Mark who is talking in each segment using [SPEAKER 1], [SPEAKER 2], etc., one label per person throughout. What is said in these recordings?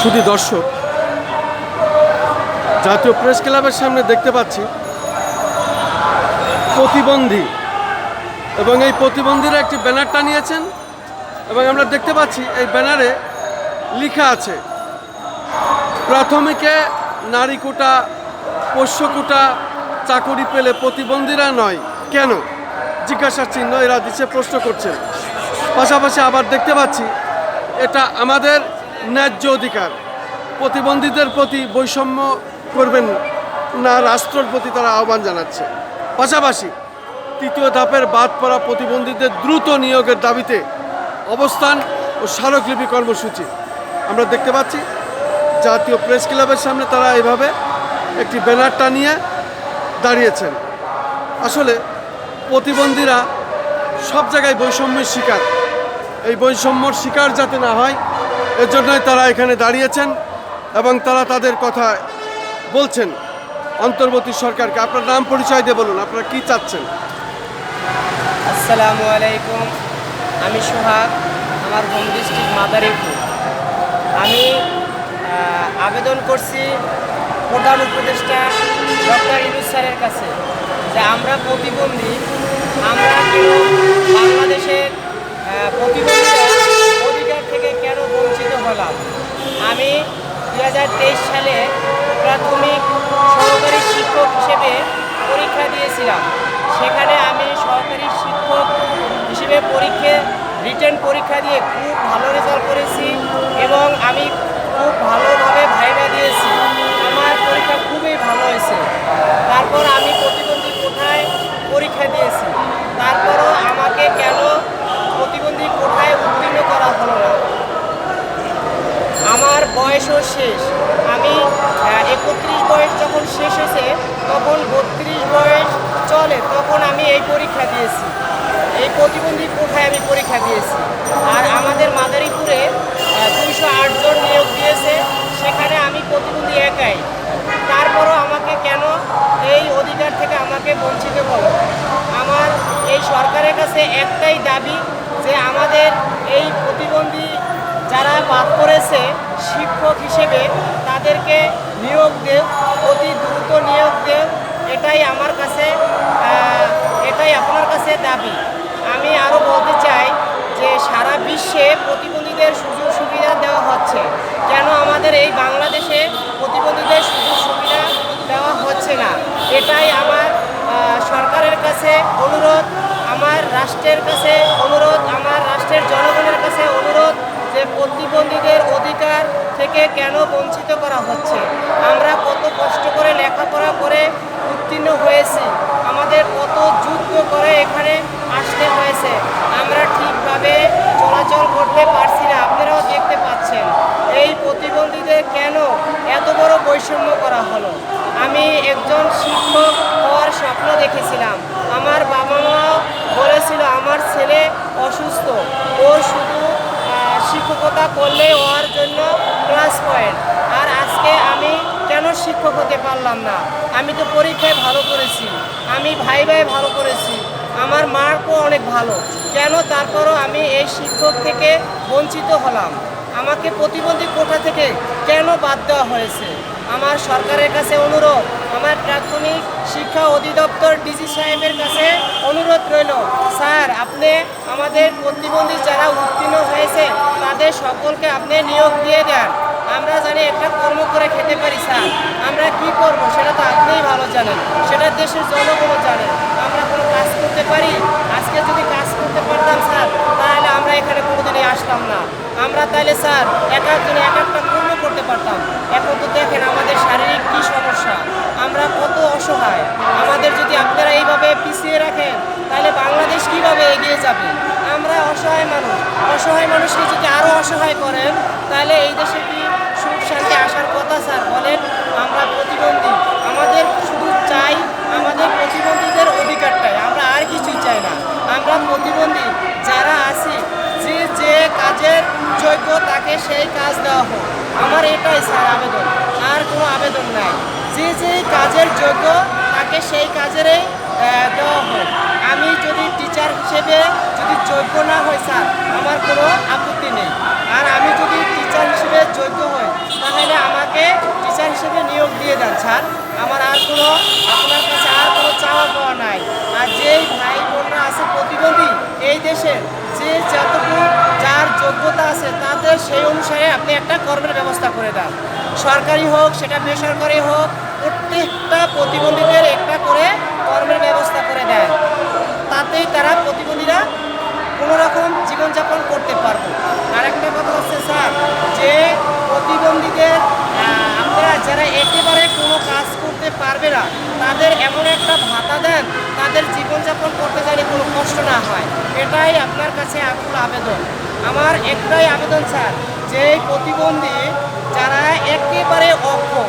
[SPEAKER 1] শুধু দর্শক। জাতীয় প্রেস ক্লাবের সামনে দেখতে পাচ্ছি প্রতিবন্ধী। এবং এই প্রতিবন্ধীরা একটি ব্যানার টানিয়েছেন এবং আমরা দেখতে পাচ্ছি এই ব্যানারে লেখা আছে, প্রাথমিকে নারী কোটা, পোষ্য কোটা, চাকুরি পেলে প্রতিবন্ধীরা নয়। কেন? জিজ্ঞাসার চিহ্ন এরা দিচ্ছে প্রশ্ন করছেন। পাশাপাশি আবার দেখতে পাচ্ছি এটা আমাদের ন্যায্য অধিকার। প্রতিবন্ধীদের প্রতি বৈষম্য করবেন না, রাষ্ট্রের প্রতি তারা আহ্বান জানাচ্ছে। পাশাপাশি তৃতীয় ধাপের বাদ পড়া প্রতিবন্ধীদের দ্রুত নিয়োগের দাবিতে অবস্থান ও স্মারকলিপি কর্মসূচি। আমরা দেখতে পাচ্ছি, জাতীয় প্রেস ক্লাবের সামনে তারা এভাবে একটি ব্যানার টানিয়ে দাঁড়িয়েছেন। আসলে প্রতিবন্ধীরা সব জায়গায় বৈষম্যের শিকার। এই বৈষম্যর শিকার যাতে না হয় এর জন্যই তারা এখানে দাঁড়িয়েছেন এবং তারা তাদের কথা বলছেন অন্তর্বর্তী সরকারকে। আপনার নাম পরিচয় দিয়ে বলুন, আপনারা কি চাচ্ছেন?
[SPEAKER 2] আসসালামু আলাইকুম, আমি সোহাগ, আমার হোম ডিস্ট্রিক্ট মাদারীপুর। আমি আবেদন করছি প্রধান উপদেষ্টা ডক্টর ইনুস স্যারের কাছে যে আমরা প্রতিবন্ধী, আমরা বাংলাদেশের অধিকার থেকে কেন বঞ্চিত হলাম? আমি দু হাজার তেইশ সালে প্রাথমিক সহকারী শিক্ষক হিসেবে পরীক্ষা দিয়েছিলাম। সেখানে আমি সহকারী শিক্ষক হিসেবে পরীক্ষা, রিটার্ন পরীক্ষা দিয়ে খুব ভালো রেজাল্ট করেছি এবং আমি খুব ভালোভাবে ভাইবা দিয়েছি। আমার পরীক্ষা খুবই ভালো হয়েছে। তারপর আমি প্রতিবন্ধী কোঠায় পরীক্ষা দিয়েছি তারপরও আমাকে কেন প্রতিবন্ধী কোঠায় উত্তীর্ণ করা হলো না আমার বয়সও শেষ আমি একত্রিশ বয়স যখন শেষ হয়েছে, তখন বত্রিশ বয়স চলে, তখন আমি এই পরীক্ষা দিয়েছি। এই প্রতিবন্ধী কোঠায় আমি পরীক্ষা দিয়েছি? আর আমাদের মাদারীপুরে দুইশো আটজন নিয়োগ দিয়েছে, সেখানে আমি প্রতিবন্ধী একাই। তারপরও আমাকে কেন এই অধিকার থেকে আমাকে বঞ্চিত করো আমার এই সরকারের কাছে একটাই দাবি যে আমাদের এই প্রতিবন্ধী যারা বাদ করেছে শিক্ষক হিসেবে তাদেরকে নিয়োগ দেব অতি দ্রুত নিয়োগ দেব এটাই আমার কাছে এটাই আপনার কাছে দাবি। আমি আরও বলতে চাই যে সারা বিশ্বে প্রতিবন্ধীদের সুযোগ সুবিধা দেওয়া হচ্ছে। কেন আমাদের এই বাংলাদেশে প্রতিবন্ধীদের সুযোগ সুবিধা দেওয়া হচ্ছে না? এটাই আমার সরকারের কাছে অনুরোধ, আমার রাষ্ট্রের কাছে অনুরোধ, আমার রাষ্ট্রের জনগণের কাছে অনুরোধ। যে প্রতিবন্ধীদের অধিকার থেকে কেন বঞ্চিত করা হচ্ছে? আমরা কত কষ্ট করে লেখাপড়া করে উত্তীর্ণ হয়েছি। আমাদের কত যুদ্ধ করে এখানে আসতে হয়েছে। আমরা ঠিকভাবে চলাচল করতে পারছি না। আপনারাও দেখতে পাচ্ছেন। এই প্রতিবন্ধীদের কেন এত বড় বৈষম্য করা হলো? আমি একজন শিক্ষক হওয়ার স্বপ্ন দেখেছিলাম। আমার বাবা মা বলেছিল, আমার ছেলে অসুস্থ। ওর শুধু শিক্ষকতা করলে ওর জন্য প্লাস পয়েন্ট আর আজকে আমি কেন শিক্ষক হতে পারলাম না? আমি তো পরীক্ষায় ভালো করেছি। আমি ভাই ভাই ভালো করেছি। আমার মার্কও অনেক ভালো। কেন? তারপরও আমি এই শিক্ষক থেকে বঞ্চিত হলাম। আমাকে প্রতিবন্ধী কোঠা থেকে কেন বাদ দেওয়া হয়েছে? আমার সরকারের কাছে অনুরোধ আমার প্রাথমিক শিক্ষা অধিদপ্তর ডিসি সাহেবের কাছে অনুরোধ রইল। স্যার, আপনি আমাদের প্রতিবন্ধী যারা উত্তীর্ণ হয়েছে, তাদের সকলকে আপনি নিয়োগ দিয়ে দেন। আমরা জানি একটা কর্ম করে খেতে পারি, স্যার। আমরা কি করব সেটা তো আপনিই ভালো জানেন। সেটা দেশের জনগণও জানেন আমরা কোনো কাজ করতে পারি? আজকে যদি কাজ করতে পারতাম, স্যার, তাহলে আমরা এখানে কোনোদিনই আসতাম না। আমরা তাহলে, স্যার, এক একজনে এক একটা কর্ম করতে পারতাম এখন তো দেখেন আমাদের শারীরিক কী সমস্যা আমরা কত অসহায়। আমাদের যদি আপনারা এইভাবে পিছিয়ে রাখেন, তাহলে বাংলাদেশ কীভাবে এগিয়ে যাবে? আমরা অসহায় মানুষ। অসহায় মানুষকে যদি আরও অসহায় করেন, তাহলে এই দেশে কি যোগ্য না হই স্যার, আমার কোনো আপত্তি নেই। আর আমি যদি টিচার হিসেবে যোগ্য হই, তাহলে আমাকে টিচার হিসেবে নিয়োগ দিয়ে দেন, স্যার। আমার আর কোনো, আপনার কাছে আর কোনো চাওয়া পাওয়া নাই। আর যেই ভাই বোনরা আছে প্রতিবন্ধী, এই দেশের যে যতটুকু যার যোগ্যতা আছে, তাদের সেই অনুসারে আপনি একটা কর্মের ব্যবস্থা করে দেন। সরকারি হোক, সেটা বেসরকারি হোক, প্রত্যেকটা প্রতিবন্ধীদের একটা করে কর্মের ব্যবস্থা করে দেন। তাতেই তারা প্রতিবন্ধীরা কোনো রকম জীবনযাপন করতে পারব। আর একটা কথা হচ্ছে, স্যার, যে প্রতিবন্ধীদের আমরা যারা একেবারে কোনো কাজ করতে পারবে না, তাদের এমন একটা ভাতা দেন, তাদের জীবনযাপন করতে গেলে কোনো কষ্ট না হয়। এটাই আপনার কাছে আকুল আবেদন। আমার একটাই আবেদন, স্যার, যে প্রতিবন্ধী যারা একেবারে অক্ষম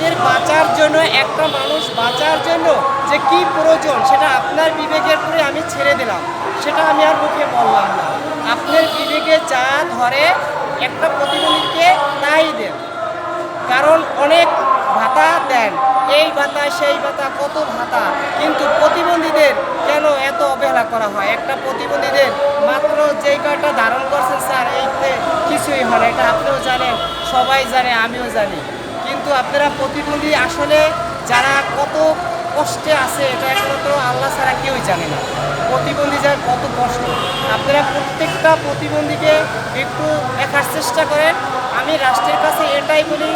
[SPEAKER 2] তাদের বাঁচার জন্য, একটা মানুষ বাঁচার জন্য যে কি প্রয়োজন সেটা আপনার বিবেকের পরে আমি ছেড়ে দিলাম। সেটা আমি আর মুখে বললাম না। আপনার বিবেকে যা ধরে, একটা প্রতিবন্ধীকে তাই দেন। কারণ অনেক ভাতা দেন। এই ভাতা, সেই ভাতা, কত ভাতা। কিন্তু প্রতিবন্ধীদের কেন এত অবহেলা করা হয়? একটা প্রতিবন্ধীদের মাত্র যেই কয়টা ধারণ করছেন, স্যার, এইতে কিছুই হয় না। এটা আপনিও জানেন, সবাই জানে, আমিও জানি। কিন্তু আপনারা প্রতিবন্ধী আসলে যারা কত কষ্টে আছে, এটা একমাত্র আল্লাহ ছাড়া কেউই জানে না। প্রতিবন্ধী যার কত কষ্ট। আপনারা প্রত্যেকটা প্রতিবন্ধীকে একটু দেখার চেষ্টা করেন। আমি রাষ্ট্রের কাছে এটাই বলি,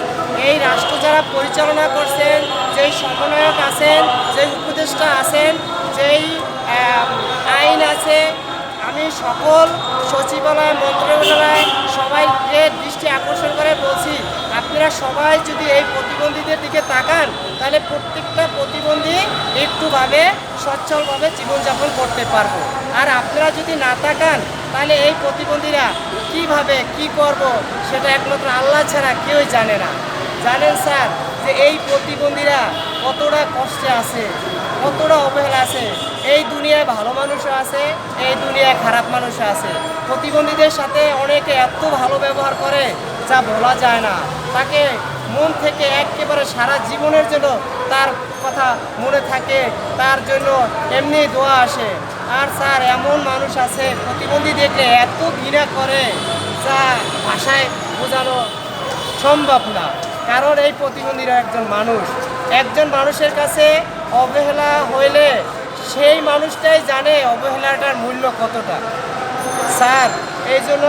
[SPEAKER 2] এই রাষ্ট্র যারা পরিচালনা করছেন, যেই সমন্বয়ক আছেন, যেই উপদেষ্টা আছেন, যেই আইন আছে, আমি সকল সচিবালয়, মন্ত্রণালয় সবাইকে দৃষ্টি আকর্ষণ করে বলছি আপনারা সবাই যদি এই প্রতিবন্ধীদের দিকে তাকান, তাহলে প্রত্যেকটা প্রতিবন্ধী একটুভাবে সচ্ছলভাবে জীবনযাপন করতে পারব। আর আপনারা যদি না তাকান, তাহলে এই প্রতিবন্ধীরা কীভাবে কি করব সেটা একমাত্র আল্লাহ ছাড়া কেউই জানে না। জানেন স্যার যে এই প্রতিবন্ধীরা কতটা কষ্টে আছে, কতটা অবহেলা আছে। এই দুনিয়ায় ভালো মানুষও আছে, এই দুনিয়ায় খারাপ মানুষও আছে। প্রতিবন্ধীদের সাথে অনেকে এত ভালো ব্যবহার করে যা বলা যায় না। তাকে মন থেকে একেবারে সারা জীবনের জন্য তার কথা মনে থাকে, তার জন্য এমনি দোয়া আসে। আর স্যার, এমন মানুষ আছে, প্রতিবন্ধী দেখলে এত ঘৃণা করে যা ভাষায় বোঝানো সম্ভব না। কারণ এই প্রতিবন্ধীরা একজন মানুষ। একজন মানুষের কাছে অবহেলা হইলে সেই মানুষটাই জানে অবহেলাটার মূল্য কতটা। স্যার এই জন্য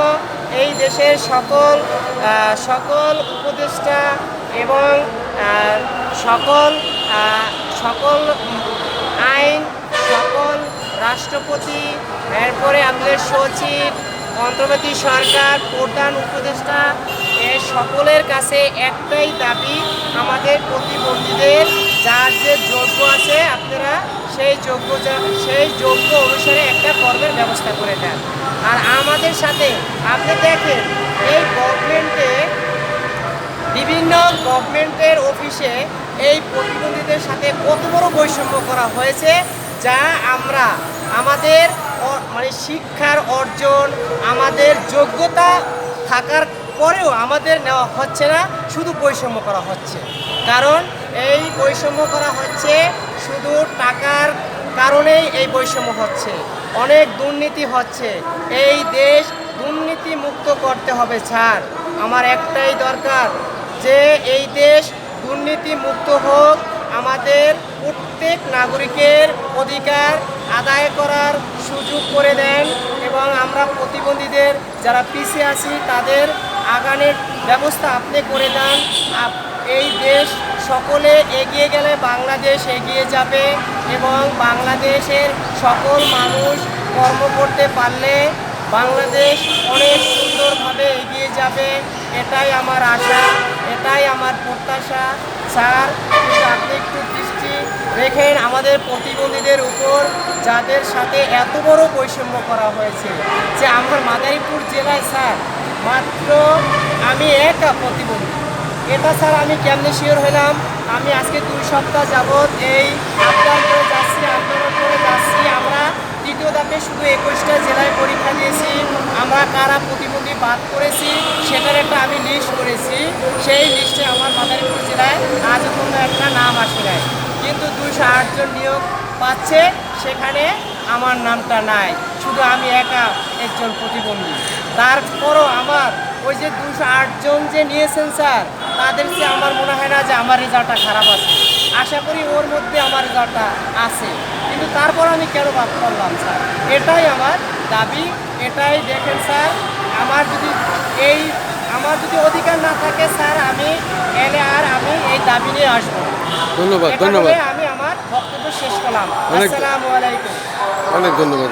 [SPEAKER 2] এই দেশের সকল সকল উপদেষ্টা এবং সকল সকল আইন, সকল রাষ্ট্রপতি, এরপরে আমাদের সচিব, অন্তর্বর্তী সরকার, প্রধান উপদেষ্টা সকলের কাছে একটাই দাবি, আমাদের প্রতিবন্ধীদের যার যে যোগ্য আছে আপনারা সেই যোগ্য সেই যোগ্য অনুসারে একটা কর্মের ব্যবস্থা করে দেন। আর আমাদের সাথে আপনি দেখেন, এই গভর্নমেন্টে বিভিন্ন গভর্নমেন্টের অফিসে এই প্রতিবন্ধীদের সাথে কত বড় বৈষম্য করা হয়েছে, যা আমরা আমাদের মানে শিক্ষার অর্জন, আমাদের যোগ্যতা থাকার পরেও আমাদের নেওয়া হচ্ছে না, শুধু বৈষম্য করা হচ্ছে। কারণ এই বৈষম্য করা হচ্ছে শুধু টাকার কারণেই এই বৈষম্য হচ্ছে। অনেক দুর্নীতি হচ্ছে। এই দেশ দুর্নীতি মুক্ত করতে হবে ছাড় আমার একটাই দরকার যে এই দেশ দুর্নীতি মুক্ত হোক, আমাদের প্রত্যেক নাগরিকের অধিকার আদায় করার সুযোগ করে দেন এবং আমরা প্রতিবন্ধীদের যারা পিছিয়ে আছি, তাদের আগানের ব্যবস্থা আপনি করে দেন। এই দেশ সকলে এগিয়ে গেলে বাংলাদেশ এগিয়ে যাবে এবং বাংলাদেশের সকল মানুষ কর্ম করতে পারলে বাংলাদেশ অনেক সুন্দরভাবে এগিয়ে যাবে। এটাই আমার আশা, এটাই আমার প্রত্যাশা। স্যার আপনি একটু দৃষ্টি রেখেন আমাদের প্রতিবন্ধীদের উপর, যাদের সাথে এত বড় বৈষম্য করা হয়েছে। যে আমার মাদারীপুর জেলায়, স্যার, মাত্র আমি একা প্রতিবন্ধী। এটা স্যার, আমি কেমনে শিওর হলাম? আমি আজকে দুই সপ্তাহ যাবৎ এই আবদান করে যাচ্ছি, আন্দোলন করে যাচ্ছি। আমরা দ্বিতীয় ধাপে শুধু একুশটা জেলায় পরীক্ষা দিয়েছি। আমরা কারা প্রতিবন্ধী বাদ করেছি সেটার একটা আমি লিস্ট করেছি। সেই লিস্টে আমার মাদারীপুর জেলায় আজ কোনো একটা নাম আসে নাই। কিন্তু দুইশো আটজন নিয়োগ পাচ্ছে, সেখানে আমার নামটা নাই। শুধু আমি একা একজন প্রতিবন্ধী। তারপরও আমার ওই যে দুশো আটজন যে নিয়েছেন স্যার তাদের চেয়ে আমার মনে হয় না যে আমার রেজাল্টটা খারাপ আছে। আশা করি ওর মধ্যে আমার রেজাল্টটা আছে। কিন্তু তারপর আমি কেন বাদ করলাম স্যার? এটাই আমার দাবি এটাই দেখেন স্যার আমার যদি এই আমার যদি অধিকার না থাকে স্যার আমি এলে আর আমি এই দাবি নিয়ে আসব
[SPEAKER 1] ধন্যবাদ ধন্যবাদ।
[SPEAKER 2] আমি আমার বক্তব্য শেষ করলাম। আসসালামু আলাইকুম।
[SPEAKER 1] অনেক ধন্যবাদ